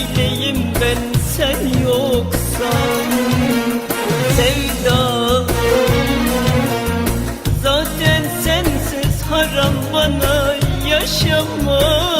bileyim ben sen yoksan. Sevda Zaten sensiz haram bana yaşamak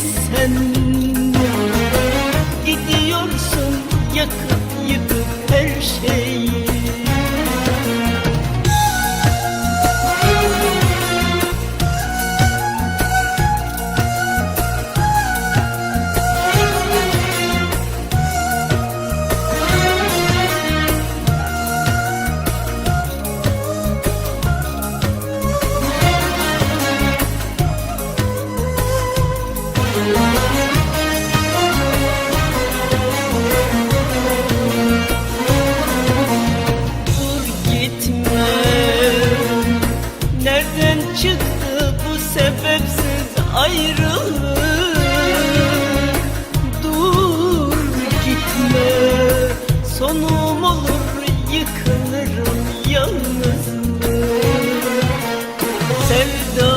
sen. Gidiyorsun yakıp yıkıp her şeyi. sendo